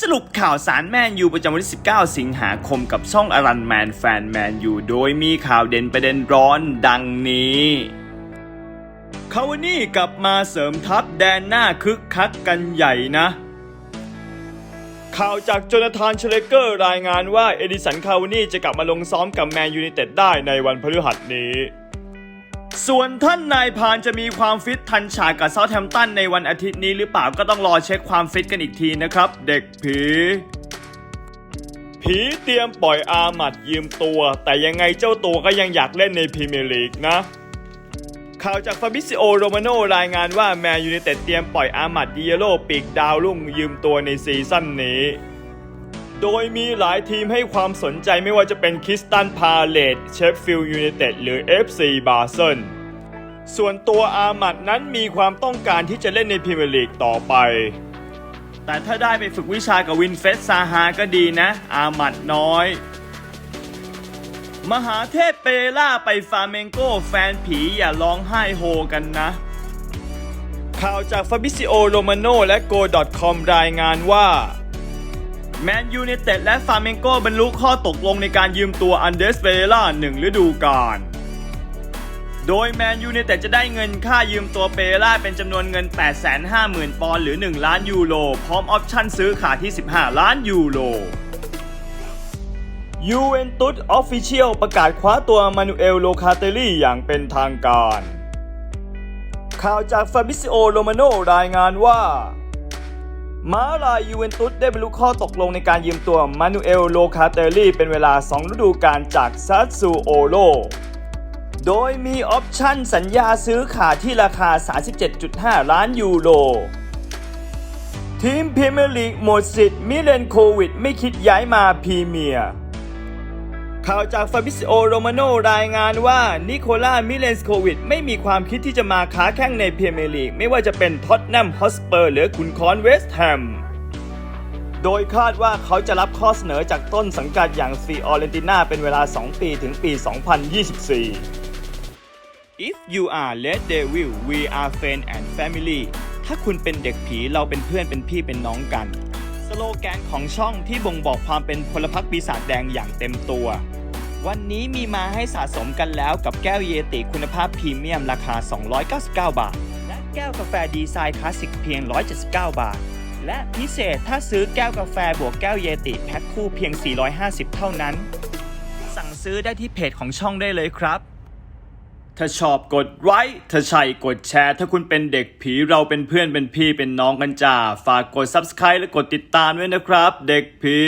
สรุปข่าวสารแมนยูประจำวันที่ 19 สิงหาคมกับช่องอรันแมนแฟนแมนยูโดยมีข่าวเด่นประเด็นร้อนดังนี้คาวานี่กลับมาเสริมทัพแดนหน้าคึกคักกันใหญ่นะ ข่าวจากโจนาธานเชเลเกอร์รายงานว่าเอดิสันคาวานี่จะกลับมาลงซ้อมกับแมนยูไนเต็ดได้ในวันพฤหัสนี้ ส่วนท่านนายพานจะมีความฟิตทันฉากกับเซาท์แฮมตันในวันอาทิตย์นี้หรือเปล่าก็ต้องรอเช็คความฟิตกันอีกทีนะครับ เด็กผีผีเตรียมปล่อยอาหมัดยืมตัว แต่ยังไงเจ้าตัวก็ยังอยากเล่นในพรีเมียร์ลีกนะ ข่าวจากฟาบิซิโอโรมาโนรายงานว่าแมนยูไนเต็ดเตรียมปล่อยอาหมัดดิเยโลปีกดาวรุ่งยืมตัวในซีซั่นนี้ โดยมีหลายทีมให้ความสนใจไม่ว่าจะเป็นคริสตันพาเลตเชฟฟิลด์ยูไนเต็ดหรือ FC บาเซนส่วนตัวอาหมัดนั้นมีความต้องการที่จะเล่นในพรีเมียร์ลีกต่อไป แต่ถ้าได้ไปฝึกวิชากับวินเฟสซาฮาก็ดีนะ อาหมัดน้อย มหาเทพเปล่าไปฟาเมงโกแฟนผีอย่าร้องไห้โฮกันนะ ข่าวจากฟาบิซิโอโรมาโนและ Go.com รายงานว่า แมนยู i นเต็ดและฟาเมงโกบรรลุข้อตกลงในการยืมตัวอันเดสเปเรล่าหนึ่งฤดูกาล โดยแมนยู i นเต็ดจะได้เงินค่ายืมตัวเปเรล่าเป็นจำนวนเงิน 850,000 ปอนด์หรือ 1 ล้านยูโร พร้อมออปชั่นซื้อขาดที่ 15 ล้านยูโรยูเวนตุสออฟฟิเชียลประกาศคว้าตัวมานูเอลโลคาเตลี่อย่างเป็นทางการ ข่าวจากฟาบิซิโอโรมาโนรายงานว่า มาลายยูเวนตุสได้บรรลุข้อตกลงในการยืมตัวมานูเอลโลคาเตลลี่เป็นเวลา 2 ฤดูกาลจากซัตซูโอโล โดยมีออปชั่นสัญญาซื้อขาดที่ราคา 37.5 ล้านยูโร ทีมพรีเมียร์ลีกหมดสิทธิ์มิเลนโควิดไม่คิดย้ายมาพรีเมียร์ ข่าวจากฟาบิซิโอโรมาโนรายงานว่านิโคล่ามิเลนสโควิดไม่มีความคิดที่จะมาค้าแข่งในพรีเมียร์ลีก ไม่ว่าจะเป็นท็อตแนมฮอสเปอร์หรือขุนคอนเวสต์แฮมโดยคาดว่าเขาจะรับข้อเสนอจากต้นสังกัดอย่างฟีออเรนติน่าเป็นเวลา 2 ปีถึงปี 2024 If you are Red Devil we are friend and family ถ้าคุณเป็นเด็กผีเราเป็นเพื่อนเป็นพี่เป็นน้องกัน โลแกนของช่องที่บ่งบอกความเป็นพลพรรคปีศาจแดงอย่างเต็มตัว วันนี้มีมาให้สะสมกันแล้วกับแก้วเยติคุณภาพพรีเมียมราคา 299 บาท และแก้วกาแฟดีไซน์คลาสสิกเพียง 179 บาท และพิเศษถ้าซื้อแก้วกาแฟบวกแก้วเยติแพ็คคู่เพียง 450 เท่านั้น สั่งซื้อได้ที่เพจของช่องได้เลยครับ ถ้าชอบกดไลค์ถ้าใช่กดแชร์ ถ้าคุณเป็นเด็กผีเราเป็นเพื่อนเป็นพี่เป็นน้องกันจ้า ฝากกด Subscribe และกดติดตามด้วยนะครับ เด็กผี